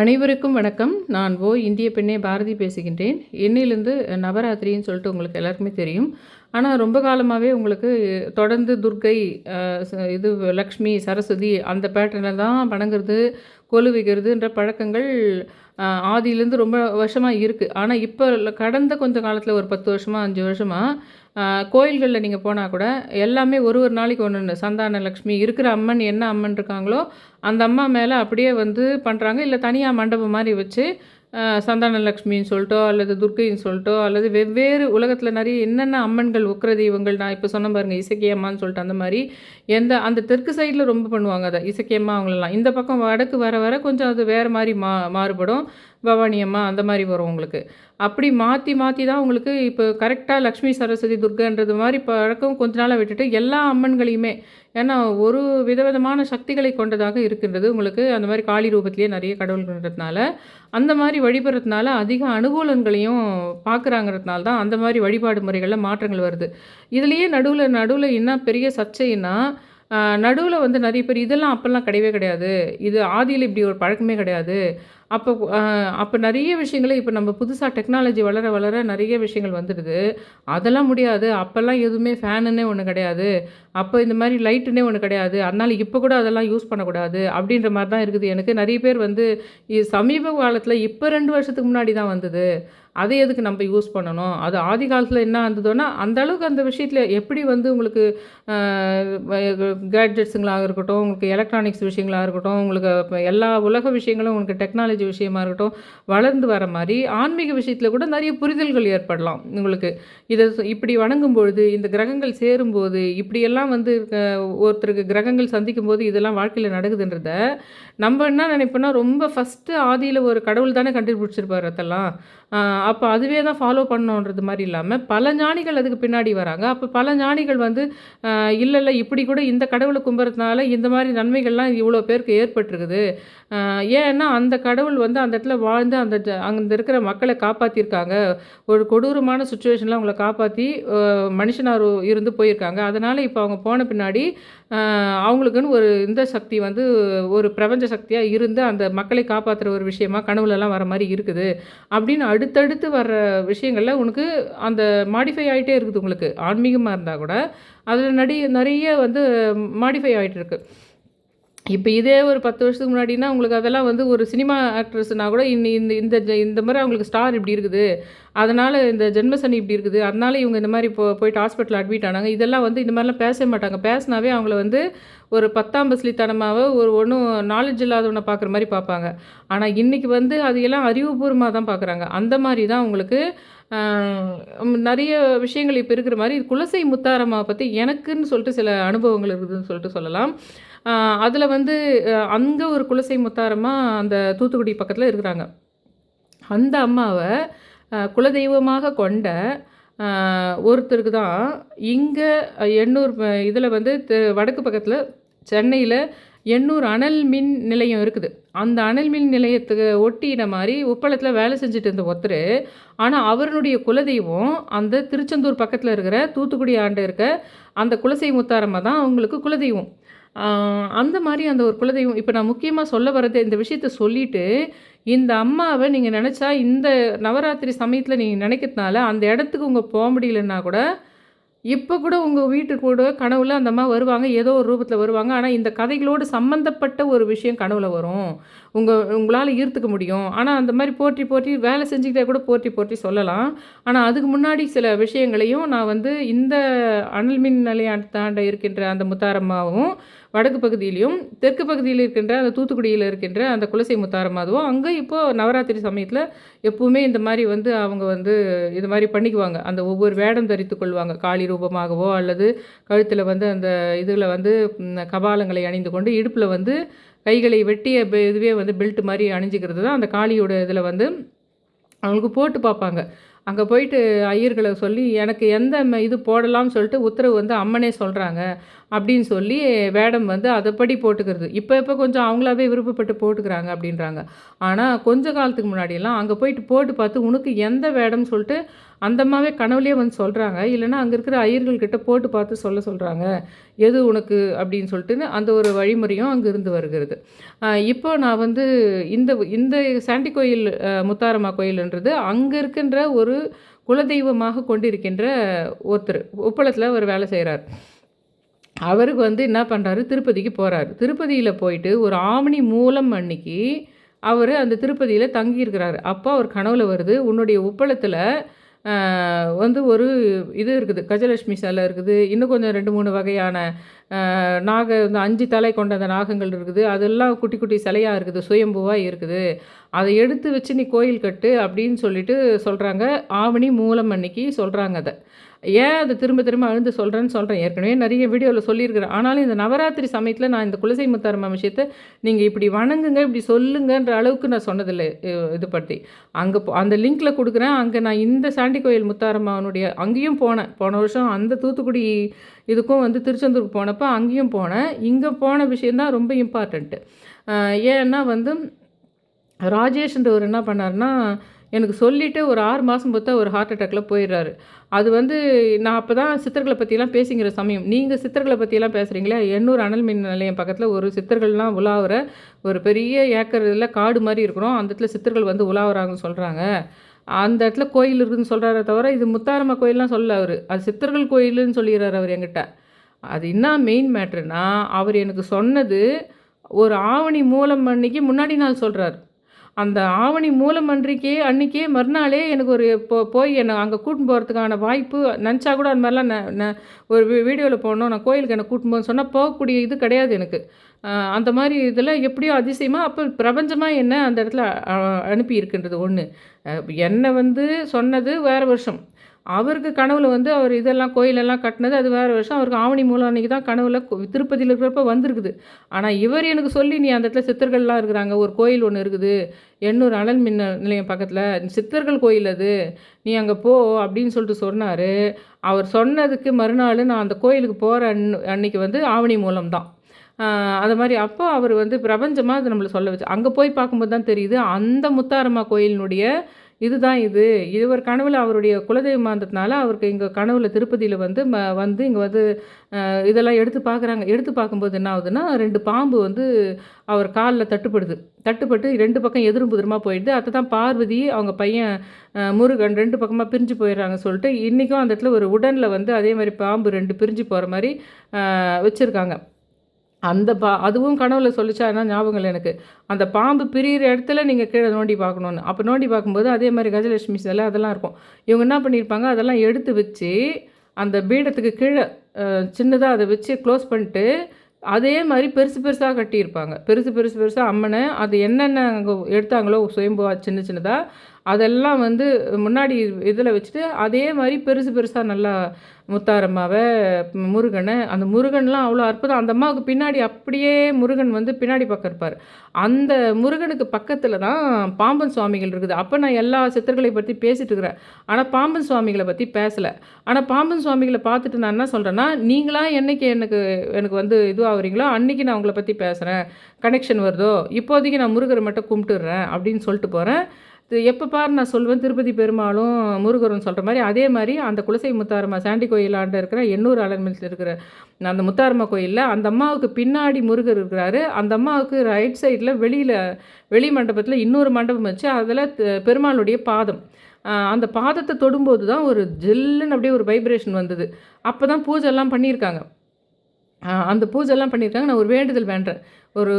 அனைவருக்கும் வணக்கம். நான் ஓ இந்திய பெண்ணே பாரதி பேசுகின்றேன். இன்னிலிருந்து நவராத்திரின்னு சொல்லிட்டு உங்களுக்கு எல்லாருக்குமே தெரியும். ஆனால் ரொம்ப காலமாகவே உங்களுக்கு தொடர்ந்து துர்க்கை இது லக்ஷ்மி சரஸ்வதி அந்த பேட்டர்னில் தான் வணங்குறது கொலு வைக்கிறதுன்ற பழக்கங்கள் ஆதியிலேருந்து ரொம்ப வருஷமாக இருக்குது ஆனால் இப்போ கடந்த கொஞ்ச காலத்தில் ஒரு பத்து வருஷமாக அஞ்சு வருஷமாக கோயில்களில் நீங்கள் போனால் கூட எல்லாமே ஒரு ஒரு நாளைக்கு ஒன்று ஒன்று சந்தான லக்ஷ்மி இருக்கிற அம்மன் என்ன அம்மன் இருக்காங்களோ அந்த அம்மா மேலே அப்படியே வந்து பண்ணுறாங்க இல்லை தனியாக மண்டபம் மாதிரி வச்சு சந்தான லக்ஷ்மின்னு சொல்லிட்டோ அல்லது துர்க்கைன்னு சொல்லிட்டோ அல்லது வெவ்வேறு உலகத்தில் நிறைய என்னென்ன அம்மன்கள் உக்கிர தெய்வங்கள் நான் இப்போ சொன்ன பாருங்கள் இசக்கியம்மான்னு சொல்லிட்டு அந்த மாதிரி எந்த அந்த தெற்கு சைடில் ரொம்ப பண்ணுவாங்க அதை இசக்கியம்மா அவங்களெல்லாம். இந்த பக்கம் வடக்கு வர வர கொஞ்சம் அது வேறு மாதிரி மா மாறுபடும். பவானி அம்மா அந்த மாதிரி வரும் உங்களுக்கு. அப்படி மாற்றி மாற்றி தான் உங்களுக்கு இப்போ கரெக்டாக லக்ஷ்மி சரஸ்வதி துர்கன்றது மாதிரி பழக்கம் கொஞ்ச நாளாக விட்டுட்டு எல்லா அம்மன்களையுமே ஏன்னா ஒரு விதவிதமான சக்திகளை கொண்டதாக இருக்கின்றது உங்களுக்கு. அந்த மாதிரி காளி ரூபத்திலேயே நிறைய கடவுள்ன்றதுனால அந்த மாதிரி வழிபடுறதுனால அதிக அனுகூலங்களையும் பார்க்குறாங்கிறதுனால தான் அந்த மாதிரி வழிபாடு முறைகளில் மாற்றங்கள் வருது. இதுலேயே நடுவில் நடுவில் என்ன பெரிய சர்ச்சைன்னா நடுவில் வந்து நிறைய பேர் இதெல்லாம் அப்போல்லாம் கிடையவே கிடையாது. இது ஆதியில் இப்படி ஒரு பழக்கமே கிடையாது. அப்போ அப்போ நிறைய விஷயங்களை இப்போ நம்ம புதுசாக டெக்னாலஜி வளர வளர நிறைய விஷயங்கள் வந்துடுது. அதெல்லாம் முடியாது. அப்போல்லாம் எதுவுமே ஃபேனுன்னே ஒன்று கிடையாது. அப்போ இந்த மாதிரி லைட்டுன்னே ஒன்று கிடையாது. அதனால் இப்போ கூட அதெல்லாம் யூஸ் பண்ணக்கூடாது அப்படின்ற மாதிரி தான் இருக்குது. எனக்கு நிறைய பேர் வந்து சமீப காலத்தில் இப்போ ரெண்டு வருஷத்துக்கு முன்னாடி தான் வந்தது. அதை எதுக்கு நம்ம யூஸ் பண்ணணும்? அது ஆதி காலத்தில் என்ன இருந்ததுன்னா அந்த அளவுக்கு அந்த விஷயத்தில் எப்படி வந்து உங்களுக்கு கேட்ஜெட்ஸுங்களாக இருக்கட்டும் உங்களுக்கு எலக்ட்ரானிக்ஸ் விஷயங்களாக இருக்கட்டும் உங்களுக்கு எல்லா உலக விஷயங்களும் உங்களுக்கு டெக்னாலஜி விஷயமா இருக்கட்டும் வளர்ந்து வர மாதிரி ஆன்மீக விஷயத்தில் கூட நிறைய புரிதல்கள் ஏற்படலாம் உங்களுக்கு. இதை இப்படி வணங்கும் பொழுது இந்த கிரகங்கள் சேரும்போது இப்படியெல்லாம் வந்து ஒருத்தருக்கு கிரகங்கள் சந்திக்கும் போது இதெல்லாம் வாழ்க்கையில் நடக்குதுன்றத நம்ம என்ன நினைப்போம்னா ரொம்ப ஃபஸ்ட்டு ஆதியில் ஒரு கடவுள் தானே கண்டுபிடிச்சிருப்பார் அதெல்லாம். அப்போ அதுவே தான் ஃபாலோ பண்ணணுன்றது மாதிரி இல்லாமல் பல ஞானிகள் அதுக்கு பின்னாடி வராங்க. அப்போ பல ஞானிகள் வந்து இல்லை இல்லை இப்படி கூட இந்த கடவுளை கும்புறதுனால இந்த மாதிரி நன்மைகள்லாம் இவ்வளோ பேருக்கு ஏற்பட்டிருக்குது. ஏன்னா அந்த கடவுள் வந்து அந்த இடத்துல வாழ்ந்து அந்த அங்கே இருக்கிற மக்களை காப்பாற்றிருக்காங்க ஒரு கொடூரமான சுச்சுவேஷனில் அவங்கள காப்பாற்றி மனுஷனார் இருந்து போயிருக்காங்க. அதனால் இப்போ அவங்க போன பின்னாடி அவங்களுக்குன்னு ஒரு இந்த சக்தி வந்து ஒரு பிரபஞ்ச சக்தியாக இருந்து அந்த மக்களை காப்பாற்றுற ஒரு விஷயமா கனவுலலாம் வர மாதிரி இருக்குது. அப்படின்னு அடுத்தடுத்து வர்ற விஷயங்களில் உனக்கு அந்த மாடிஃபை ஆகிட்டே இருக்குது உங்களுக்கு. ஆன்மீகமாக இருந்தால் கூட அதில் நடி நிறைய வந்து மாடிஃபை ஆகிட்டு இருக்குது இப்போ இதே ஒரு பத்து வருஷத்துக்கு முன்னாடினா உங்களுக்கு அதெல்லாம் வந்து ஒரு சினிமா ஆக்ட்ரஸ்னால் கூட இன்னி இந்த இந்த இந்த மாதிரி அவங்களுக்கு ஸ்டார் இப்படி இருக்குது. அதனால் இந்த ஜென்மசனி இப்படி இருக்குது. அதனால் இவங்க இந்த மாதிரி போ போயிட்டு ஹாஸ்பிட்டல் அட்மிட் ஆனாங்க. இதெல்லாம் வந்து இந்த மாதிரிலாம் பேசவே மாட்டாங்க. பேசினாவே அவங்கள வந்து ஒரு பத்தாம் பஸ்லித்தனமாவோ ஒரு ஒன்றும் நாலேஜ் இல்லாதவனை பார்க்குற மாதிரி பார்ப்பாங்க. ஆனால் இன்றைக்கி வந்து அது எல்லாம் அறிவுபூர்வமாக தான் பார்க்குறாங்க. அந்த மாதிரி தான் உங்களுக்கு நிறைய விஷயங்கள் இப்போ இருக்கிற மாதிரி குலசை முத்தாரம்மா பற்றி எனக்குன்னு சொல்லிட்டு சில அனுபவங்கள் இருக்குதுன்னு சொல்லிட்டு சொல்லலாம். அதில் வந்து அங்கே ஒரு குலசை முத்தாரமாக அந்த தூத்துக்குடி பக்கத்தில் இருக்கிறாங்க. அந்த அம்மாவை குலதெய்வமாக கொண்ட ஒருத்தருக்கு தான் இங்கே எண்ணூர் இதில் வந்து வடக்கு பக்கத்தில் சென்னையில் எண்ணூர் அனல் மின் நிலையம் இருக்குது. அந்த அனல் மின் நிலையத்துக்கு ஒட்டின மாதிரி உப்பளத்தில் வேலை செஞ்சுட்டு இருந்த ஒருத்தர் ஆனால் அவருடைய குலதெய்வம் அந்த திருச்செந்தூர் பக்கத்தில் இருக்கிற தூத்துக்குடி ஆண்டு இருக்க அந்த குலசை முத்தாரம்மா தான் அவங்களுக்கு குலதெய்வம். அந்த மாதிரி அந்த ஒரு குலதெய்வம் இப்போ நான் முக்கியமாக சொல்ல வர்றது இந்த விஷயத்த சொல்லிவிட்டு இந்த அம்மாவை நீங்கள் நினச்சா இந்த நவராத்திரி சமயத்தில் நீங்கள் நினைக்கிறதுனால அந்த இடத்துக்கு உங்கள் போக முடியலன்னா கூட இப்போ கூட உங்கள் வீட்டு கூட கனவுல அந்த அம்மா வருவாங்க ஏதோ ஒரு ரூபத்தில் வருவாங்க. ஆனால் இந்த கதைகளோடு சம்மந்தப்பட்ட ஒரு விஷயம் கனவுல வரும். உங்கள் உங்களால் ஈர்த்துக்க முடியும். ஆனால் அந்த மாதிரி போற்றி போற்றி வேலை செஞ்சுக்கிட்டே கூட போற்றி போற்றி சொல்லலாம். ஆனால் அதுக்கு முன்னாடி சில விஷயங்களையும் நான் வந்து இந்த அனல் மின் நிலையத்தாண்ட இருக்கின்ற அந்த முத்தாரம்மாவும் வடக்கு பகுதியிலையும் தெற்கு பகுதியில் இருக்கின்ற அந்த தூத்துக்குடியில் இருக்கின்ற அந்த குலசை முத்தாரம்மாவும் அங்கே இப்போது நவராத்திரி சமயத்தில் எப்பவுமே இந்த மாதிரி வந்து அவங்க வந்து இது மாதிரி பண்ணிக்குவாங்க. அந்த ஒவ்வொரு வேடம் தரித்து கொள்வாங்க. காளி ரூபமாகவோ அல்லது கழுத்தில் வந்து அந்த இதில் வந்து கபாலங்களை அணிந்து கொண்டு இடுப்பில் வந்து கைகளை வெட்டிய இதுவே வந்து பெல்ட் மாதிரி அணிஞ்சிக்கிறது தான் அந்த காளியோட இதில் வந்து அவங்களுக்கு போட்டு பார்ப்பாங்க. அங்கே போயிட்டு ஐயர்களை சொல்லி எனக்கு எந்த ம- இது போடலாம்னு சொல்லிட்டு உத்தரவு வந்து அம்மனே சொல்கிறாங்க அப்படின்னு சொல்லி வேடம் வந்து அதைப்படி போட்டுக்கிறது. இப்போ இப்போ கொஞ்சம் அவங்களாவே விருப்பப்பட்டு போட்டுக்கிறாங்க அப்படின்றாங்க. ஆனால் கொஞ்ச காலத்துக்கு முன்னாடியெல்லாம் அங்கே போயிட்டு போட்டு பார்த்து உனக்கு எந்த வேடம்னு சொல்லிட்டு அந்தம்மாவே கனவுலேயே வந்து சொல்கிறாங்க இல்லைன்னா அங்கே இருக்கிற ஐயர்கள்கிட்ட போட்டு பார்த்து சொல்ல சொல்கிறாங்க எது உனக்கு அப்படின்னு சொல்லிட்டு அந்த ஒரு வழிமுறையும் அங்கே இருந்து வருகிறது. இப்போ நான் வந்து இந்த இந்த சாண்டி கோயில் முத்தாரம்மா கோயில்ன்றது அங்கே இருக்கின்ற ஒரு குலதெய்வமாக கொண்டிருக்கின்ற ஒருத்தர். உப்பளத்தில் அவர் வேலை செய்கிறார் அவருக்கு வந்து என்ன பண்ணுறாரு திருப்பதிக்கு போகிறாரு திருப்பதியில் போயிட்டு ஒரு ஆவணி மூலம் அன்னைக்கு அவர் அந்த திருப்பதியில் தங்கியிருக்கிறாரு. அப்போ அவர் கனவுல வருது உன்னுடைய உப்பளத்தில் வந்து ஒரு இது இருக்குது கஜலட்சுமி சிலை இருக்குது. இன்னும் கொஞ்சம் ரெண்டு மூணு வகையான நாக இந்த அஞ்சு தலை கொண்ட அந்த நாகங்கள் இருக்குது. அதெல்லாம் குட்டி குட்டி சிலையாக இருக்குது சுயம்புவாக இருக்குது. அதை எடுத்து வச்சு நீ கோயில் கட்டு அப்படின்னு சொல்லிட்டு சொல்கிறாங்க ஆவணி மூலம் அன்னைக்கு சொல்கிறாங்க அதை. ஏன் அதை திரும்ப திரும்ப அழுந்து சொல்கிறேன்னு சொல்கிறேன் ஏற்கனவே நிறைய வீடியோவில் சொல்லியிருக்கிறேன் ஆனாலும் இந்த நவராத்திரி சமயத்தில் நான் இந்த குலசை முத்தாரம்மா விஷயத்தை நீங்கள் இப்படி வணங்குங்க இப்படி சொல்லுங்கன்ற அளவுக்கு நான் சொன்னதில்லை இது பற்றி அங்கே அந்த லிங்க்கில் கொடுக்குறேன். அங்கே நான் இந்த சாண்டி கோயில் முத்தாரம்மாவனுடைய அங்கேயும் போனேன். போன வருஷம் அந்த தூத்துக்குடி இதுக்கும் வந்து திருச்செந்தூருக்கு போனப்போ அங்கேயும் போனேன். இங்கே போன விஷயந்தான் ரொம்ப இம்பார்ட்டண்ட்டு ஏன்னா வந்து ராஜேஷ்ன்றவர் என்ன பண்ணார்னா எனக்கு சொல்லிவிட்டு ஒரு ஆறு மாதம் பார்த்தா ஒரு ஹார்ட் அட்டாக்கில் போயிடுறாரு. அது வந்து நான் அப்போ தான் சித்தர்களை பற்றிலாம் பேசிங்கிற சமயம். நீங்கள் சித்தர்களை பற்றியெல்லாம் பேசுகிறீங்களே எண்ணூர் அனல் மின் நிலையம் பக்கத்தில் ஒரு சித்தர்கள்லாம் உலாவுற ஒரு பெரிய ஏக்கர் இதில் காடு மாதிரி இருக்கிறோம். அந்த இடத்துல சித்தர்கள் வந்து உலாவுறாங்கன்னு சொல்கிறாங்க அந்த இடத்துல கோயில் இருக்குதுன்னு சொல்கிறாரே தவிர இது முத்தாரம்மா கோயிலெலாம் சொல்ல அவர். அது சித்தர்கள் கோயிலுன்னு சொல்லிடுறாரு அவர் என்கிட்ட. அது என்ன மெயின் மேட்ருனா அவர் எனக்கு சொன்னது ஒரு ஆவணி மூலம் அன்னைக்கு முன்னாடி நாள் சொல்கிறார் அந்த ஆவணி மூலம் அன்றைக்கே அன்றைக்கே மறுநாளே எனக்கு ஒரு போ போய் என்னை அங்கே கூட்டின்னு போகிறதுக்கான வாய்ப்பு நினச்சா கூட அந்த மாதிரிலாம் நான் ஒரு வீடியோவில் போனோம் நான் கோயிலுக்கு என்னை கூட்டின்னு போகணும்னு சொன்னால் போகக்கூடிய இது கிடையாது எனக்கு. அந்த மாதிரி இதில் எப்படியோ அதிசயமாக அப்போ பிரபஞ்சமாக என்ன அந்த இடத்துல அனுப்பி இருக்கின்றது ஒன்று என்னை வந்து சொன்னது வேறு வருஷம். அவருக்கு கனவுல வந்து அவர் இதெல்லாம் கோயிலெல்லாம் கட்டினது அது வேறு வருஷம் அவருக்கு ஆவணி மூலம் அன்றைக்கி தான் கனவுல திருப்பதியில் இருக்கிறப்ப வந்திருக்குது. ஆனால் இவர் எனக்கு சொல்லி நீ அந்த இடத்துல சித்தர்கள்லாம் இருக்கிறாங்க. ஒரு கோயில் ஒன்று இருக்குது. எண்ணூர் அனல் மின் நிலையம் பக்கத்தில். சித்தர்கள் கோயில் அது. நீ அங்கே போ அப்படின்னு சொல்லிட்டு சொன்னார். அவர் சொன்னதுக்கு மறுநாள் நான் அந்த கோயிலுக்கு போகிற அன் அன்னைக்கு வந்து ஆவணி மூலம் தான். அது மாதிரி அப்போ அவர் வந்து பிரபஞ்சமாக அது நம்மளை சொல்ல வச்சு அங்கே போய் பார்க்கும்போது தான் தெரியுது அந்த முத்தாரம்மா கோயிலினுடைய இதுதான் இது. இவர் கனவில் அவருடைய குலதெய்வமாக இருந்ததுனால அவருக்கு இங்கே கனவில் திருப்பதியில் வந்து ம வந்து இங்கே வந்து இதெல்லாம் எடுத்து பார்க்குறாங்க எடுத்து பார்க்கும்போது என்ன ஆகுதுன்னா ரெண்டு பாம்பு வந்து அவர் காலில் தட்டுப்படுது. தட்டுப்பட்டு ரெண்டு பக்கம் எதிரும் புதிரமாக போயிடுது. அதை தான் பார்வதி அவங்க பையன் முருகன் ரெண்டு பக்கமாக பிரிஞ்சு போயிடுறாங்க சொல்லிட்டு இன்றைக்கும் அந்த இடத்துல ஒரு உடனில் வந்து அதே மாதிரி பாம்பு ரெண்டு பிரிஞ்சு போகிற மாதிரி வச்சுருக்காங்க. அந்த பா அதுவும் கனவில் சொல்லிச்சா என்ன ஞாபகம் இல்லை எனக்கு. அந்த பாம்பு பிரிகிற இடத்துல நீங்கள் கீழே நோண்டி பார்க்கணுன்னு அப்போ நோண்டி பார்க்கும்போது அதே மாதிரி கஜலட்சுமி சிலை அதெல்லாம் இருக்கும். இவங்க என்ன பண்ணியிருப்பாங்க? அதெல்லாம் எடுத்து வச்சு அந்த பீடத்துக்கு கீழே சின்னதாக அதை வச்சு க்ளோஸ் பண்ணிட்டு அதே மாதிரி பெருசு பெருசாக கட்டியிருப்பாங்க. பெருசு பெருசு பெருசாக அம்மனை அது என்னென்ன அங்கே எடுத்தாங்களோ சுயம்புவா சின்ன சின்னதாக அதெல்லாம் வந்து முன்னாடி இதில் வச்சுட்டு அதே மாதிரி பெருசு பெருசாக நல்லா முத்தாரம்மாவை முருகனை அந்த முருகன்லாம் அவ்வளோ அற்புதம். அந்த அம்மாவுக்கு பின்னாடி அப்படியே முருகன் வந்து பின்னாடி பக்கம் இருப்பார். அந்த முருகனுக்கு பக்கத்தில் தான் பாம்பன் சுவாமிகள் இருக்குது. அப்போ நான் எல்லா சித்தர்களை பற்றி பேசிகிட்டு இருக்கிறேன். ஆனால் பாம்பன் சுவாமிகளை பற்றி பேசலை. ஆனால் பாம்பன் சுவாமிகளை பார்த்துட்டு நான் என்ன சொல்கிறேன்னா நீங்களாம் என்றைக்கு எனக்கு எனக்கு வந்து இதுவாகிறீங்களோ அன்றைக்கி நான் உங்களை பற்றி பேசுகிறேன் கனெக்ஷன் வருதோ இப்போதைக்கு நான் முருகரை மட்டும் கும்பிட்டுடுறேன் அப்படின்னு சொல்லிட்டு போகிறேன் எப்போ பார் நான் சொல்வேன் திருப்பதி பெருமாளும் முருகரும் சொல்கிற மாதிரி அதே மாதிரி அந்த குலசை முத்தாரம்மா சாண்டி கோயிலாண்ட இருக்கிற எண்ணூர் அலன்மில்ஸ் இருக்கிற அந்த முத்தாரம்மா கோயிலில் அந்த அம்மாவுக்கு பின்னாடி முருகர் இருக்கிறாரு. அந்த அம்மாவுக்கு ரைட் சைடில் வெளியில் வெளி மண்டபத்தில் இன்னொரு மண்டபம் வச்சு அதில் பெருமாளுடைய பாதம். அந்த பாதத்தை தொடும்போது தான் ஒரு ஜில்லுன்னு அப்படியே ஒரு வைப்ரேஷன் வந்தது. அப்போ தான் பூஜைலாம் பண்ணியிருக்காங்க. அந்த பூஜைலாம் பண்ணியிருக்காங்க. நான் ஒரு வேண்டுதல் வேண்டேன் ஒரு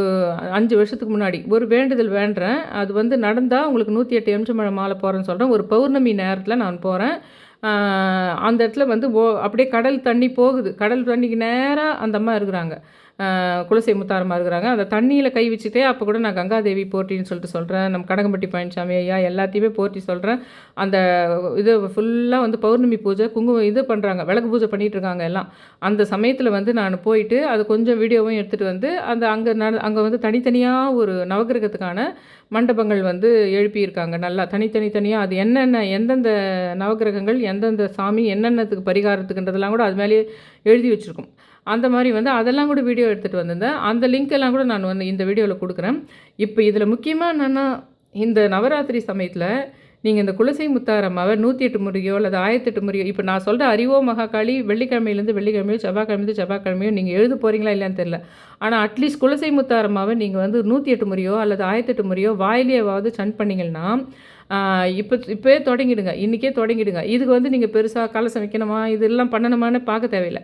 அஞ்சு வருஷத்துக்கு முன்னாடி ஒரு வேண்டுதல் வேண்டுறேன் அது வந்து நடந்தால் உங்களுக்கு நூற்றி எட்டு எம்ஜி மழை மாலை போகிறேன்னு சொல்கிறேன் ஒரு பௌர்ணமி நேரத்தில் நான் போகிறேன் அந்த இடத்துல வந்து ஓ அப்படியே கடல் தண்ணி போகுது. கடல் தண்ணிக்கு நேராக அந்த அம்மா இருக்கிறாங்க. குலசை முத்தாரமாக இருக்கிறாங்க. அந்த தண்ணியில் கை வச்சுட்டே அப்போ கூட நான் கங்காதேவி போட்டின்னு சொல்லிட்டு சொல்கிறேன் நம்ம கடகம்பட்டி பழனிசாமி ஐயா எல்லாத்தையுமே போட்டி சொல்கிறேன் அந்த இது ஃபுல்லாக வந்து பௌர்ணமி பூஜை குங்குமம் இது பண்ணுறாங்க விளக்கு பூஜை பண்ணிகிட்ருக்காங்க எல்லாம். அந்த சமயத்தில் வந்து நான் போயிட்டு அது கொஞ்சம் வீடியோவும் எடுத்துகிட்டு வந்து அந்த அங்கே ந அங்கே வந்து தனித்தனியாக ஒரு நவகிரகத்துக்கான மண்டபங்கள் வந்து எழுப்பியிருக்காங்க நல்லா. தனித்தனி தனியாக அது என்னென்ன எந்தெந்த நவகிரகங்கள் எந்தெந்த சாமி என்னென்னத்துக்கு பரிகாரத்துக்குன்றதெல்லாம் கூட அது மேலேயே எழுதி வச்சுருக்கோம். அந்த மாதிரி வந்து அதெல்லாம் கூட வீடியோ எடுத்துகிட்டு வந்திருந்தேன். அந்த லிங்க் எல்லாம் கூட நான் வந்து இந்த வீடியோவில் கொடுக்குறேன். இப்போ இதில் முக்கியமாக என்னென்னா இந்த நவராத்திரி சமயத்தில் நீங்கள் இந்த குலசை முத்தாரம்மாவை நூற்றி எட்டு முறையோ அல்லது ஆயிரத்தெட்டு முறையோ இப்போ நான் சொல்கிற அறிவோ மகாகாளி வெள்ளிக்கிழமையிலேருந்து வெள்ளிக்கிழமையோ செவ்வாய்க்கிழமையிலேருந்து செவ்வாய்க்கிழமையோ நீங்கள் எழுத போகிறீங்களா இல்லையான்னு தெரில ஆனால் அட்லீஸ்ட் குலசை முத்தாரம்மாவை நீங்கள் வந்து நூற்றி எட்டு முறையோ அல்லது ஆயிரத்தெட்டு முறையோ வாயிலேயாவது சன் பண்ணிங்கன்னா இப்போ இப்போயே தொடங்கிடுங்க. இன்றைக்கே தொடங்கிடுங்க. இதுக்கு வந்து நீங்கள் பெருசாக கலசம் வைக்கணுமா இதெல்லாம் பண்ணணுமான்னு பார்க்க தேவையில்லை.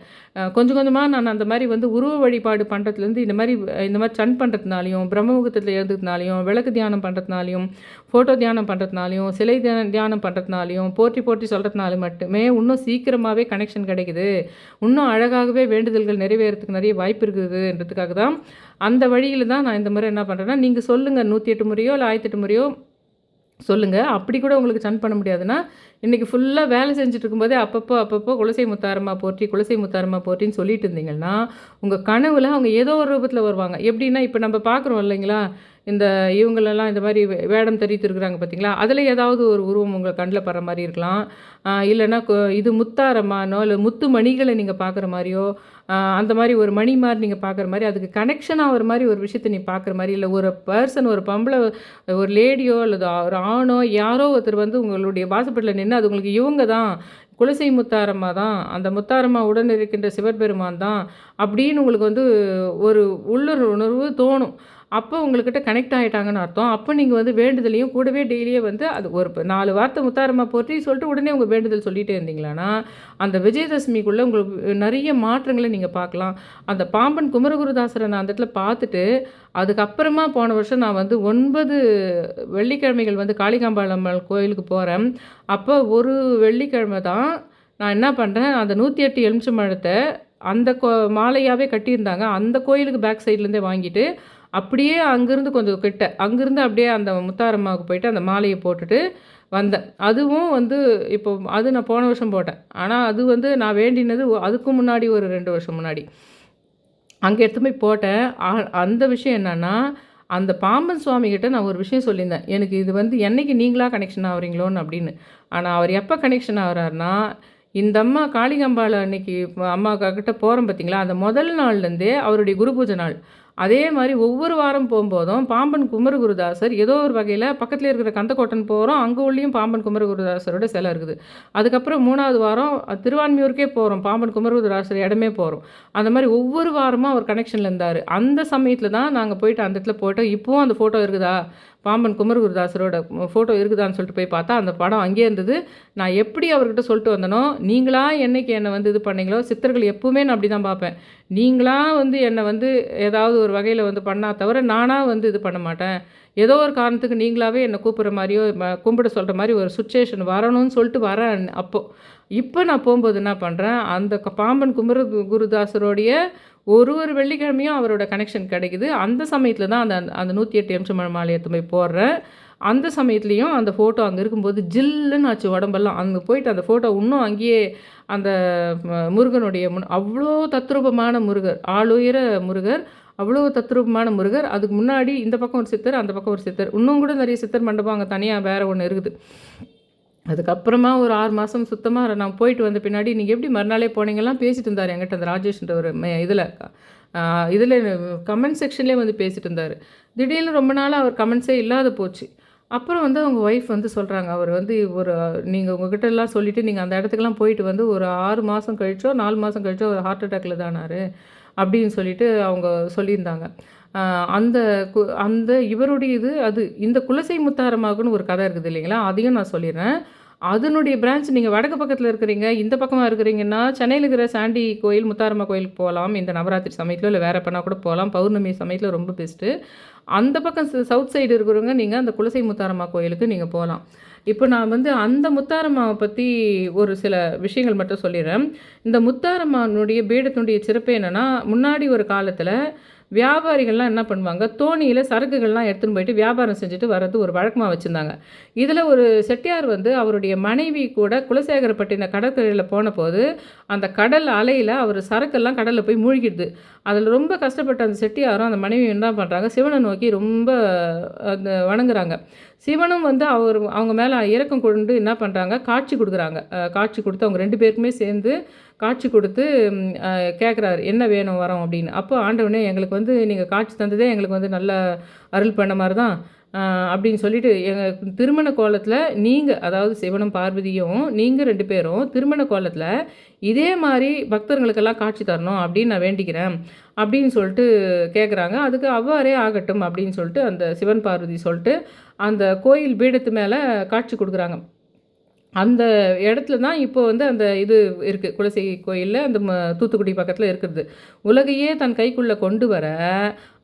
கொஞ்சம் கொஞ்சமாக நான் அந்த மாதிரி வந்து உருவ வழிபாடு பண்ணுறதுலேருந்து இந்த மாதிரி இந்த மாதிரி சன் பண்ணுறதுனாலையும் பிரம்மமுகத்தில் எழுதுறதுனாலையும் விளக்கு தியானம் பண்ணுறதுனாலையும் ஃபோட்டோ தியானம் பண்ணுறதுனாலையும் சிலை தியானம் தியானம் பண்ணுறதுனாலையும் போட்டி போட்டி சொல்கிறதுனால மட்டுமே இன்னும் சீக்கிரமாகவே கனெக்ஷன் கிடைக்குது. இன்னும் அழகாகவே வேண்டுதல்கள் நிறைவேறதுக்கு நிறைய வாய்ப்பு இருக்குதுன்றதுக்காக தான் அந்த வழியில் தான் நான் இந்த முறை என்ன பண்ணுறேன்னா நீங்கள் சொல்லுங்கள் நூற்றி எட்டு முறையோ இல்லை ஆயிரத்தெட்டு முறையோ சொல்லுங்கள் அப்படி கூட உங்களுக்கு சன் பண்ண முடியாதுன்னா இன்றைக்கி ஃபுல்லாக வேலை செஞ்சுட்டு இருக்கும்போதே அப்பப்போ அப்பப்போ குலசை முத்தாரமா போற்றி குலசை முத்தாரமா போற்றின்னு சொல்லிட்டு இருந்தீங்கன்னா உங்கள் கனவில் அவங்க ஏதோ ஒரு ரூபத்தில் வருவாங்க. எப்படின்னா இப்போ நம்ம பார்க்குறோம் இல்லைங்களா? இந்த இவங்களெல்லாம் இந்த மாதிரி வே- வேடம் தெரிவித்திருக்கிறாங்க பார்த்தீங்களா? அதில் ஏதாவது ஒரு உருவம் உங்கள் கண்ணில் படுற மாதிரி இருக்கலாம். இல்லைன்னா கொ- இது முத்தாரமானோ இல்லை முத்து மணிகளை நீங்கள் பார்க்குற மாதிரியோ அந்த மாதிரி ஒரு மணி மாதிரி நீங்கள் பார்க்குற மாதிரி அதுக்கு கனெக்ஷன் ஆகிற மாதிரி ஒரு விஷயத்தை நீ பார்க்குற மாதிரி இல்லை ஒரு பர்சன் ஒரு பொம்பளை ஒரு லேடியோ அல்லது ஒரு ஆணோ யாரோ ஒருத்தர் வந்து உங்களுடைய வாசப்பட்டில் நின்று அது உங்களுக்கு இவங்க தான் குலசை முத்தாரம்மா தான் அந்த முத்தாரம்மா உடன் இருக்கின்ற சிவபெருமான் தான் அப்படின்னு உங்களுக்கு வந்து ஒரு உள்ளுணர்வு உணர்வு தோணும். அப்போ உங்கள்கிட்ட கனெக்ட் ஆகிட்டாங்கன்னு அர்த்தம். அப்போ நீங்கள் வந்து வேண்டுதலையும் கூடவே டெய்லியே வந்து அது ஒரு நாலு வார்த்தை முத்தாரமாக போற்றி சொல்லிட்டு உடனே உங்கள் வேண்டுதல் சொல்லிகிட்டே இருந்தீங்களான்னா அந்த விஜயதசமிக்குள்ளே உங்களுக்கு நிறைய மாற்றங்களை நீங்கள் பார்க்கலாம். அந்த பாம்பன் குமரகுருதாசரை நான் அந்த இடத்துல பார்த்துட்டு அதுக்கப்புறமா போன வருஷம் நான் வந்து ஒன்பது வெள்ளிக்கிழமைகள் வந்து காளிகாம்பாளம்மன் கோயிலுக்கு போகிறேன் அப்போ ஒரு வெள்ளிக்கிழமை தான் நான் என்ன பண்ணுறேன் அந்த நூற்றி எட்டு எலுமிச்சம்பழத்தை அந்த கோ மாலையாகவே கட்டியிருந்தாங்க. அந்த கோயிலுக்கு பேக் சைட்லேருந்தே வாங்கிட்டு அப்படியே அங்கேருந்து கொஞ்சம் கிட்ட அங்கேருந்து அப்படியே அந்த முத்தாரம்மாவுக்கு போயிட்டு அந்த மாலையை போட்டுட்டு வந்தேன். அதுவும் வந்து இப்போ அது நான் போன வருஷம் போட்டேன். ஆனால் அது வந்து நான் வேண்டினது அதுக்கு முன்னாடி ஒரு ரெண்டு வருஷம் முன்னாடி. அங்கே எடுத்து போய் போட்டேன். அந்த விஷயம் என்னென்னா அந்த பாம்பன் சுவாமிகிட்ட நான் ஒரு விஷயம் சொல்லியிருந்தேன். எனக்கு இது வந்து என்னைக்கு நீங்களாக கனெக்ஷன் ஆகுறீங்களோன்னு அப்படின்னு. ஆனால் அவர் எப்போ கனெக்ஷன் ஆகிறாருன்னா இந்த அம்மா காளிகம்பாவில் அன்னைக்கு அம்மா கிட்ட போகிறோம் பார்த்தீங்களா அந்த முதல் நாள்லேருந்தே அவருடைய குரு பூஜை நாள். அதே மாதிரி ஒவ்வொரு வாரம் போகும்போதும் பாம்பன் குமரகுருதாசர் ஏதோ ஒரு வகையில் பக்கத்தில் இருக்கிற கந்தக்கோட்டன் போகிறோம் அங்கே உள்ளேயும் பாம்பன் குமரகுருதாசரோட சிலை இருக்குது. அதுக்கப்புறம் மூணாவது வாரம் திருவான்மையூருக்கே திருவான்மியூருக்கே போகிறோம் பாம்பன் குமரகுருதாசர் இடமே போகிறோம் அந்த மாதிரி ஒவ்வொரு வாரமும் அவர் கனெக்ஷனில் இருந்தார். அந்த சமயத்தில் தான் நாங்கள் போயிட்டு அந்த இடத்துல போயிட்டோம் இப்போவும் அந்த ஃபோட்டோ இருக்குதா? பாம்பன் குமரகுருதாசரோட ஃபோட்டோ இருக்குதான்னு சொல்லிட்டு போய் பார்த்தா அந்த படம் அங்கேயே இருந்தது. நான் எப்படி அவர்கிட்ட சொல்லிட்டு வந்தனோ நீங்களாக என்னைக்கு என்னை வந்து இது பண்ணீங்களோ சித்தர்கள் எப்பவுமே நான் அப்படி தான் பார்ப்பேன். நீங்களாக வந்து என்னை வந்து ஏதாவது ஒரு வகையில் வந்து பண்ணால் தவிர நானாக வந்து இது பண்ண மாட்டேன். ஏதோ ஒரு காரணத்துக்கு நீங்களாகவே என்னை கூப்பிட்ற மாதிரியோ கும்பிட சொல்கிற மாதிரி ஒரு சுச்சுவேஷன் வரணும்னு சொல்லிட்டு வரேன் அப்போது இப்போ நான் போகும்போது என்ன பண்ணுறேன் அந்த பாம்பன் குமர குருதாசரோடைய ஒரு ஒரு வெள்ளிக்கிழமையும் அவரோட கனெக்ஷன் கிடைக்குது. அந்த சமயத்தில் தான் அந்த அந்த நூற்றி எட்டு எம்சம் மாலையத்தை போய் போடுறேன். அந்த சமயத்துலேயும் அந்த ஃபோட்டோ அங்கே இருக்கும்போது ஜில்லுன்னு ஆச்சு உடம்பெல்லாம். அங்கே போயிட்டு அந்த ஃபோட்டோ இன்னும் அங்கேயே அந்த முருகனுடைய முன் அவ்வளோ தத்ரூபமான முருகர் ஆளுயர முருகர் அவ்வளோ தத்ரூபமான முருகர். அதுக்கு முன்னாடி இந்த பக்கம் ஒரு சித்தர் அந்த பக்கம் ஒரு சித்தர். இன்னும் கூட நிறைய சித்தர் மண்டபம் அங்கே தனியாக வேறு ஒன்று இருக்குது. அதுக்கப்புறமா ஒரு ஆறு மாதம் சுத்தமாக நான் போயிட்டு வந்த பின்னாடி நீங்கள் எப்படி மறுநாளே போனீங்கலாம் பேசிட்டு இருந்தார் என்கிட்ட அந்த ராஜேஷ்ன்ற ஒரு இதில். இதில் கமெண்ட் செக்ஷன்லேயே வந்து பேசிட்டு இருந்தார். திடீர்னு ரொம்ப நாளாக அவர் கமெண்ட்ஸே இல்லாத போச்சு. அப்புறம் வந்து அவங்க ஒய்ஃப் வந்து சொல்கிறாங்க அவர் வந்து ஒரு நீங்கள் உங்ககிட்ட எல்லாம் சொல்லிவிட்டு நீங்கள் அந்த இடத்துக்குலாம் போயிட்டு வந்து ஒரு ஆறு மாதம் கழிச்சோ நாலு மாதம் கழிச்சோ ஒரு ஹார்ட் அட்டாக்கில் தானாரு. அப்படின்னு சொல்லிட்டு அவங்க சொல்லியிருந்தாங்க. அந்த கு- அந்த இவருடைய இது அது இந்த குலசை முத்தாரமாகனு ஒரு கதை இருக்குது இல்லைங்களா? அதையும் நான் சொல்லிடுறேன். அதனுடைய பிரான்ச் நீங்கள் வடக்கு பக்கத்தில் இருக்கிறீங்க இந்த பக்கமாக இருக்கிறீங்கன்னா சென்னையில் இருக்கிற சாண்டி கோயில் முத்தாரம்மா கோயிலுக்கு போகலாம். இந்த நவராத்திரி சமயத்தில் இல்லை வேறு பண்ணால் கூட போகலாம். பௌர்ணமி சமயத்தில் ரொம்ப பெஸ்ட்டு அந்த பக்கம் சவுத் சைடு இருக்கிறவங்க நீங்கள் அந்த குலசை முத்தாரம்மா கோயிலுக்கு நீங்கள் போகலாம். இப்போ நான் வந்து அந்த முத்தாரம்மாவை பற்றி ஒரு சில விஷயங்கள் மட்டும் சொல்லிடுறேன். இந்த முத்தாரம்மானுடைய பீடத்தினுடைய சிறப்பு என்னென்னா முன்னாடி ஒரு காலத்தில் வியாபாரிகள்லாம் என்ன பண்ணுவாங்க தோணியில் சரக்குகள்லாம் எடுத்துன்னு போயிட்டு வியாபாரம் செஞ்சுட்டு வர்றது ஒரு வழக்கமாக வச்சுருந்தாங்க. இதில் ஒரு செட்டியார் வந்து அவருடைய மனைவி கூட குலசேகரப்பட்டின கடற்கரையில் போன போது அந்த கடல் அலையில் அவர் சரக்கெல்லாம் கடலில் போய் மூழ்கிடுது. அதில் ரொம்ப கஷ்டப்பட்ட அந்த செட்டியாரும் அந்த மனைவி என்ன பண்ணுறாங்க சிவனை நோக்கி ரொம்ப அந்த வணங்குறாங்க. சிவனும் வந்து அவர் அவங்க மேலே இறக்கம் கொண்டு என்ன பண்ணுறாங்க காட்சி கொடுக்குறாங்க. காட்சி கொடுத்து அவங்க ரெண்டு பேருக்குமே சேர்ந்து காட்சி கொடுத்து கேட்குறாரு என்ன வேணும் வரோம்? அப்படின்னு. அப்போ ஆண்டவனே எங்களுக்கு வந்து நீங்கள் காட்சி தந்ததே எங்களுக்கு வந்து நல்ல அருள் பண்ண மாதிரி தான் அப்படின்னு சொல்லிட்டு எங்கள் திருமண கோலத்தில் நீங்கள் அதாவது சிவனும் பார்வதியும் நீங்கள் ரெண்டு பேரும் திருமண கோலத்தில் இதே மாதிரி பக்தர்களுக்கெல்லாம் காட்சி தரணும் அப்படின்னு நான் வேண்டிக்கிறேன் அப்படின்னு சொல்லிட்டு கேட்குறாங்க அதுக்கு அவ்வாறே ஆகட்டும் அப்படின்னு சொல்லிட்டு அந்த சிவன் பார்வதி சொல்லிட்டு அந்த கோயில் பீடத்து மேலே காட்சி கொடுக்குறாங்க. அந்த இடத்துல தான் இப்போ வந்து அந்த இது இருக்குது குலசை கோயிலில் அந்த தூத்துக்குடி பக்கத்தில் இருக்கிறது. உலகையே தன் கைக்குள்ளே கொண்டு வர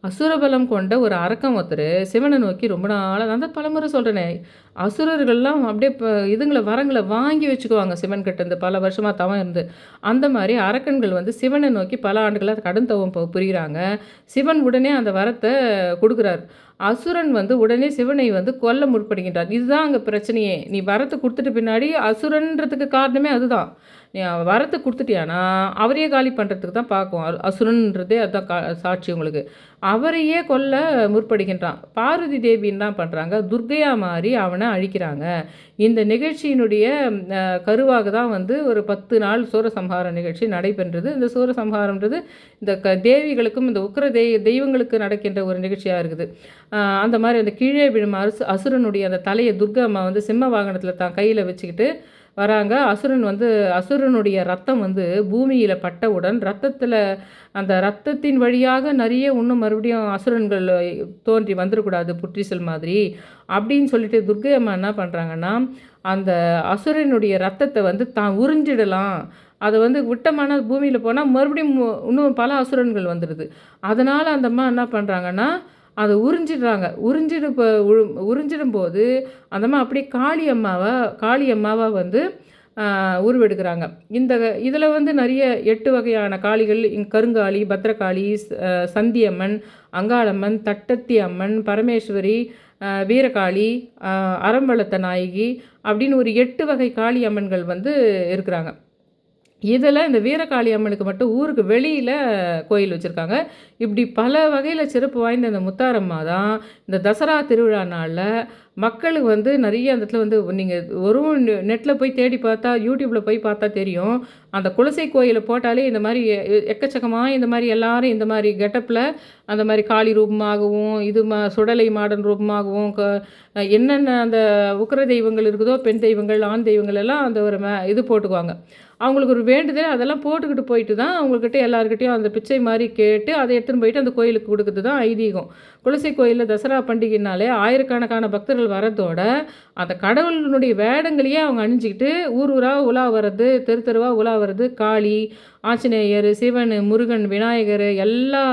அசுரபலம் கொண்ட ஒரு அரக்கம் ஒருத்தர் சிவனை நோக்கி ரொம்ப நாளாக அந்த பலமுறை சொல்கிறேனே அசுரர்கள்லாம் அப்படியே இப்போ இதுங்களை வரங்களை வாங்கி வச்சுக்குவாங்க சிவன் கிட்ட இருந்து பல வருஷமாக தவம் இருந்து. அந்த மாதிரி அரக்கன்கள் வந்து சிவனை நோக்கி பல ஆண்டுகளாக கடும் தவம் புரிகிறாங்க. சிவன் உடனே அந்த வரத்தை கொடுக்குறாரு. அசுரன் வந்து உடனே சிவனை வந்து கொல்ல முற்படுகின்றார். இதுதான் அங்கே பிரச்சனையே. நீ வரத்தை கொடுத்துட்டு பின்னாடி அசுரன்றதுக்கு காரணமே அதுதான். வரத்தை கொடுத்துட்டியானா அவரையே காலி பண்ணுறதுக்கு தான் பார்க்கும். அசுரன்றதே அதுதான் கா சாட்சி உங்களுக்கு. அவரையே கொல்ல முற்படுகின்றான். பார்வதி தேவின்னு தான் பண்ணுறாங்க துர்கையா மாறி அவனை அழிக்கிறாங்க. இந்த நிகழ்ச்சியினுடைய கருவாக தான் வந்து ஒரு பத்து நாள் சூரசம்ஹார நிகழ்ச்சி நடைபெறுறது. இந்த சூரசம்ஹாரன்றது இந்த க தேவிகளுக்கும் இந்த உக்கர தெய் தெய்வங்களுக்கு நடக்கின்ற ஒரு நிகழ்ச்சியாக இருக்குது. அந்த மாதிரி அந்த கீழே விழும் அசு அசுரனுடைய அந்த தலையை துர்கா அம்மா வந்து சிம்ம வாகனத்தில் தான் கையில் வச்சுக்கிட்டு வராங்க. அசுரன் வந்து அசுரனுடைய ரத்தம் வந்து பூமியில் பட்டவுடன் ரத்தத்தில் அந்த ரத்தத்தின் வழியாக நிறைய இன்னும் மறுபடியும் அசுரன்கள் தோன்றி வந்துடக்கூடாது புற்றிசல் மாதிரி. அப்படின்னு சொல்லிட்டு துர்கை அம்மா என்ன பண்ணுறாங்கன்னா அந்த அசுரனுடைய ரத்தத்தை வந்து தான் உறிஞ்சிடலாம். அதை வந்து விட்டமான பூமியில் போனால் மறுபடியும் இன்னும் பல அசுரன்கள் வந்துடுது. அதனால் அந்த அம்மா என்ன பண்ணுறாங்கன்னா அதை உறிஞ்சிடுறாங்க. உறிஞ்சிடு இப்போ உறிஞ்சிடும் போது அந்தம்மா அப்படியே காளி அம்மாவை காளி அம்மாவை வந்து உருவெடுக்கிறாங்க. இந்த இதில் வந்து நிறைய எட்டு வகையான காளிகள் கருங்காளி பத்ரகாளி சந்தியம்மன் அங்காளம்மன் தட்டத்தி அம்மன் பரமேஸ்வரி வீரகாளி அறம்பளத்த நாயகி அப்படின்னு ஒரு எட்டு வகை காளி அம்மன்கள் வந்து இருக்கிறாங்க. இதில் இந்த வீரகாளி அம்மனுக்கு மட்டும் ஊருக்கு வெளியில் கோயில் வச்சுருக்காங்க. இப்படி பல வகையில் சிறப்பு வாய்ந்த இந்த முத்தாரம்மா தான். இந்த தசரா திருவிழா நாளில் மக்களுக்கு வந்து நிறைய அந்த இடத்துல வந்து நீங்கள் ஒரு நெட்டில் போய் தேடி பார்த்தா யூடியூப்பில் போய் பார்த்தா தெரியும். அந்த குலசை கோயிலை போட்டாலே இந்த மாதிரி எக்கச்சக்கமாக இந்த மாதிரி எல்லாரும் இந்த மாதிரி கெட்டப்பில் அந்த மாதிரி காளி ரூபமாகவும் இது மா சுடலை மாடன் ரூபமாகவும் க என்னென்ன அந்த உக்கர தெய்வங்கள் இருக்குதோ பெண் தெய்வங்கள் ஆண் தெய்வங்கள் எல்லாம் அந்த ஒரு இது போட்டுக்குவாங்க. அவங்களுக்கு ஒரு வேண்டுதல் அதெல்லாம் போட்டுக்கிட்டு போயிட்டு தான் அவங்கக்கிட்ட எல்லாருக்கிட்டையும் அந்த பிச்சை மாதிரி கேட்டு அதை எடுத்துன்னு போயிட்டு அந்த கோயிலுக்கு கொடுக்குறது தான் ஐதீகம். குலசை கோயிலில் தசரா பண்டிகைனாலே ஆயிரக்கணக்கான பக்தர்கள் வரதோட அந்த கடவுளினுடைய வேடங்களையே அவங்க அணிஞ்சிக்கிட்டு ஊர் ஊராக உலா வர்றது தெரு தெருவாக உலா வர்றது காளி ஆஞ்சநேயர் சிவன் முருகன் விநாயகர் எல்லா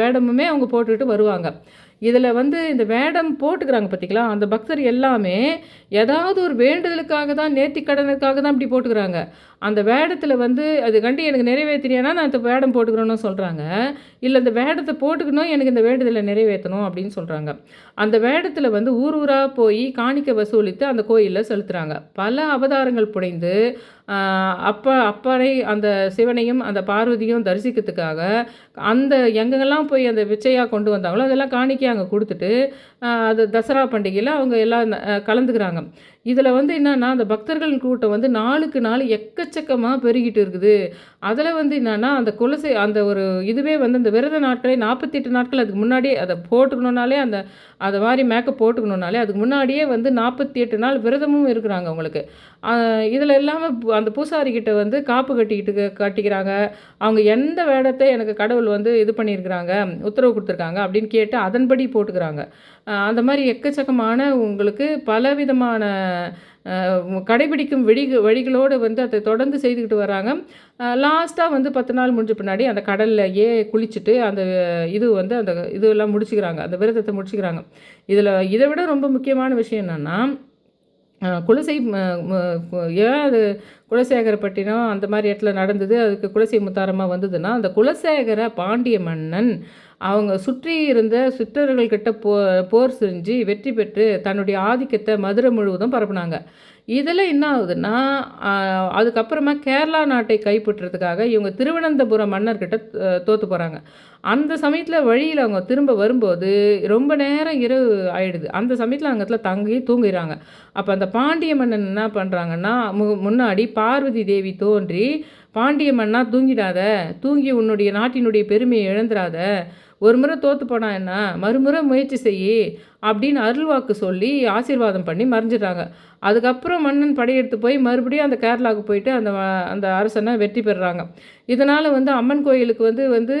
வேடமுமே அவங்க போட்டுக்கிட்டு வருவாங்க. இதில் வந்து இந்த வேடம் போட்டுக்கிறாங்க பார்த்திங்களா அந்த பக்தர் எல்லாமே ஏதாவது ஒரு வேண்டுதலுக்காக தான் நேர்த்தி கடனுக்காக தான் இப்படி போட்டுக்கிறாங்க. அந்த வேடத்தில் வந்து அது கண்டு எனக்கு நிறைவேற்றினா நான் இந்த வேடம் போட்டுக்கிறோன்னு சொல்கிறாங்க இல்லை இந்த வேடத்தை போட்டுக்கணும் எனக்கு இந்த வேண்டுதலை நிறைவேற்றணும். அப்படின்னு சொல்கிறாங்க அந்த வேடத்தில் வந்து ஊர் ஊராக போய் காணிக்க வசூலித்து அந்த கோயிலில் செலுத்துகிறாங்க பல அவதாரங்கள் புடைந்து அப்பா அப்பனை அந்த சிவனையும் அந்த பார்வதியும் தரிசிக்கிறதுக்காக அந்த எங்கெங்கெல்லாம் போய் அந்த விச்சையாக கொண்டு வந்தாங்களோ அதெல்லாம் காணிக்கை அங்கே கொடுத்துட்டு அது தசரா பண்டிகையில் அவங்க எல்லாம் கலந்துக்கிறாங்க. இதில் வந்து என்னென்னா அந்த பக்தர்கள் கூட்டம் வந்து நாளுக்கு நாள் எக்கச்சக்கமாக பெருகிட்டு இருக்குது. அதில் வந்து என்னென்னா அந்த குலசை அந்த ஒரு இதுவே வந்து அந்த விரத நாட்களே நாற்பத்தி எட்டு நாட்கள் அதுக்கு முன்னாடியே அதை போட்டுக்கணுன்னாலே அந்த அதை மாதிரி மேக்கப் போட்டுக்கணுனாலே அதுக்கு முன்னாடியே வந்து நாற்பத்தி எட்டு நாள் விரதமும் இருக்கிறாங்க அவங்களுக்கு. இதில் இல்லாமல் அந்த பூசாரிக்கிட்ட வந்து காப்பு கட்டிக்கிட்டு கட்டிக்கிறாங்க. அவங்க எந்த வேடத்தை எனக்கு கடவுள் வந்து இது பண்ணியிருக்கிறாங்க உத்தரவு கொடுத்துருக்காங்க அப்படின்னு கேட்டு அதன்படி போட்டுக்கிறாங்க. அந்த மாதிரி எக்கச்சக்கமான உங்களுக்கு பலவிதமான கடைபிடிக்கும் வெடி வழிகளோடு வந்து அதை தொடர்ந்து செய்துக்கிட்டு வராங்க லாஸ்ட்டாக வந்து பத்து நாள் முடிஞ்ச பின்னாடி அந்த கடல்லையே குளிச்சுட்டு அந்த இது வந்து அந்த இதெல்லாம் முடிச்சுக்கிறாங்க. அந்த விரதத்தை முடிச்சுக்கிறாங்க. இதில் இதை விட ரொம்ப முக்கியமான விஷயம் என்னென்னா குலசை ஏன் அது குலசேகரப்பட்டினம் அந்த மாதிரி இடத்துல நடந்தது. அதுக்கு குலசை முத்தாரமாக வந்ததுன்னா அந்த குலசேகர பாண்டிய மன்னன் அவங்க சுற்றி இருந்த சிற்றர்கள்கிட்ட போ போர் செஞ்சு வெற்றி பெற்று தன்னுடைய ஆதிக்கத்தை மதுரை முழுவதும் பரப்புனாங்க. இதில் என்ன ஆகுதுன்னா அதுக்கப்புறமா கேரளா நாட்டை கைப்பற்றுறதுக்காக இவங்க திருவனந்தபுரம் மன்னர்கிட்ட தோற்று போகிறாங்க அந்த சமயத்தில் வழியில் அவங்க திரும்ப வரும்போது ரொம்ப நேரம் இரவு ஆயிடுது. அந்த சமயத்தில் அங்கே தங்கி தூங்குகிறாங்க அப்போ அந்த பாண்டிய மன்னன் என்ன பண்ணுறாங்கன்னா மு முன்னாடி பார்வதி தேவி தோன்றி பாண்டிய மன்னா தூங்கிடாத. தூங்கி உன்னுடைய நாட்டினுடைய பெருமையை இழந்துடாத ஒரு முறை தோற்று போனா என்ன? மறுமுறை முயற்சி செய். அப்படின்னு அருள்வாக்கு சொல்லி ஆசீர்வாதம் பண்ணி மறைஞ்சிடுறாங்க. அதுக்கப்புறம் மன்னன் படையெடுத்து போய் மறுபடியும் அந்த கேரளாவுக்கு போயிட்டு அந்த அந்த அரசனை வெற்றி பெறுறாங்க. இதனால் வந்து அம்மன் கோயிலுக்கு வந்து வந்து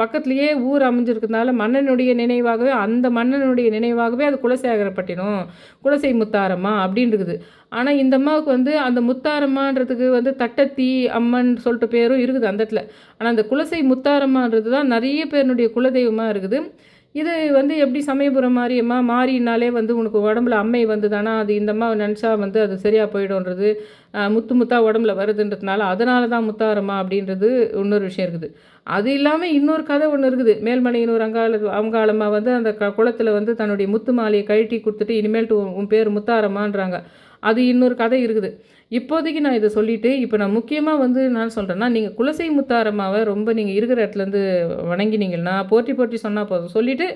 பக்கத்துலேயே ஊர் அமைஞ்சிருக்கிறதுனால மன்னனுடைய நினைவாகவே அந்த மன்னனுடைய நினைவாகவே அது குலசேகரப்பட்டினம் குலசை முத்தாரம்மா அப்படின்னு இருக்குது. ஆனால் இந்த அம்மாவுக்கு வந்து அந்த முத்தாரம்மான்றதுக்கு வந்து தட்டத்தி அம்மன் சொல்லிட்டு பேரும் இருக்குது அந்த இடத்துல. ஆனால் அந்த குலசை முத்தாரம்மான்றது தான் நிறைய பேருனுடைய குலதெய்வமாக இருக்குது. இது வந்து எப்படி சமயபுரம் மாரியம்மா? மாறினாலே வந்து உனக்கு உடம்புல அம்மை வந்துதானா? அது இந்த அம்மா நினச்சா வந்து அது சரியாக போயிடும்ன்றது முத்து முத்தா உடம்புல வருதுன்றதுனால அதனால தான் முத்தாரம்மா அப்படின்றது இன்னொரு விஷயம் இருக்குது. அது இல்லாமல் இன்னொரு கதை ஒன்று இருக்குது. மேல்மலையினூர் அங்காள அங்காளம்மா வந்து அந்த க குளத்தில் வந்து தன்னுடைய முத்து மாலையை கழட்டி கொடுத்துட்டு இனிமேல்ட்டு உன் உன் பேர் முத்தாரம்மான்றாங்க. அது இன்னொரு கதை இருக்குது. இப்போதைக்கு நான் இதை சொல்லிவிட்டு இப்போ நான் முக்கியமாக வந்து நான் சொல்கிறேன்னா நீங்கள் குலசை முத்தாரம்மாவை ரொம்ப நீங்கள் இருக்கிற இடத்துலேருந்து வணங்கினீங்கன்னா போற்றி போற்றி சொன்னால் போதும். சொல்லிவிட்டு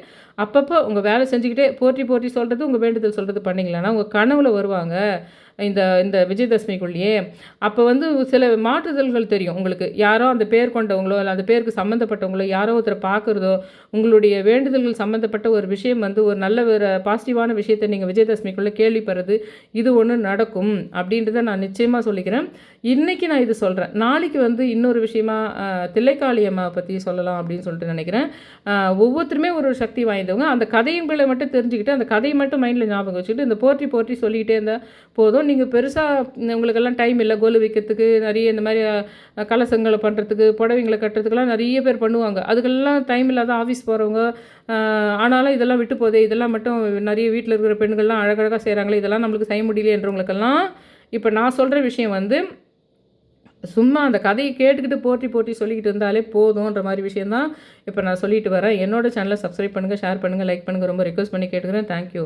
அப்பப்போ உங்கள் வேலை செஞ்சுக்கிட்டே போற்றி போற்றி சொல்கிறது உங்கள் வேண்டுதல் சொல்கிறது பண்ணிங்களேன்னா உங்கள் கனவுல வருவாங்க. இந்த இந்த விஜயதசமிக்குள்ளேயே. அப்போ வந்து சில மாற்றுதல்கள் தெரியும் உங்களுக்கு. யாரோ அந்த பேர் கொண்டவங்களோ இல்லை அந்த பேருக்கு சம்மந்தப்பட்டவங்களோ யாரோ ஒருத்தரை பார்க்குறதோ உங்களுடைய வேண்டுதல்கள் சம்மந்தப்பட்ட ஒரு விஷயம் வந்து ஒரு நல்ல ஒரு பாசிட்டிவான விஷயத்தை நீங்கள் விஜயதசமிக்குள்ளே கேள்விப்படுறது இது ஒன்று நடக்கும் அப்படின்றத நான் நிச்சயமாக சொல்லிக்கிறேன். இன்றைக்கி நான் இது சொல்கிறேன் நாளைக்கு வந்து இன்னொரு விஷயமா தில்லைக்காளி அம்மா பற்றி சொல்லலாம் அப்படின்னு சொல்லிட்டு நினைக்கிறேன். ஒவ்வொருத்தருமே ஒரு ஒரு சக்தி வாய்ந்தவங்க. அந்த கதைகளை மட்டும் தெரிஞ்சுக்கிட்டு அந்த கதையை மட்டும் மைண்டில் ஞாபகம் வச்சுக்கிட்டு இந்த போற்றி போற்றி சொல்லிக்கிட்டே இருந்தால் போதும். நீங்கள் பெருசாக உங்களுக்கெல்லாம் டைம் இல்லை. கோலு வைக்கிறதுக்கு நிறைய இந்த மாதிரி கலசங்களை பண்ணுறதுக்கு புடவைங்களை கட்டுறதுக்கெல்லாம் நிறைய பேர் பண்ணுவாங்க. அதுக்கெல்லாம் டைம் இல்லாத ஆஃபீஸ் போகிறவங்க ஆனாலும் இதெல்லாம் விட்டு போதே இதெல்லாம் மட்டும் நிறைய வீட்டில் இருக்கிற பெண்கள்லாம் அழகழகாக செய்கிறாங்களே இதெல்லாம் நம்மளுக்கு செய்ய முடியலையன்றவங்களுக்கெல்லாம் இப்போ நான் சொல்கிற விஷயம் வந்து சும்மா அந்த கதையை கேட்டுக்கிட்டு போட்டி போட்டி சொல்லிக்கிட்டு இருந்தாலே போதும்ன்ற மாதிரி விஷயந்தான் இப்போ நான் சொல்லிட்டு வரேன். என்னோட சேனலை சப்ஸ்கிரைப் பண்ணுங்கள் ஷேர் பண்ணுங்கள் லைக் பண்ணுங்கள் ரொம்ப ரிக்வஸ்ட் பண்ணி கேட்டுக்கிறேன். தேங்க்யூ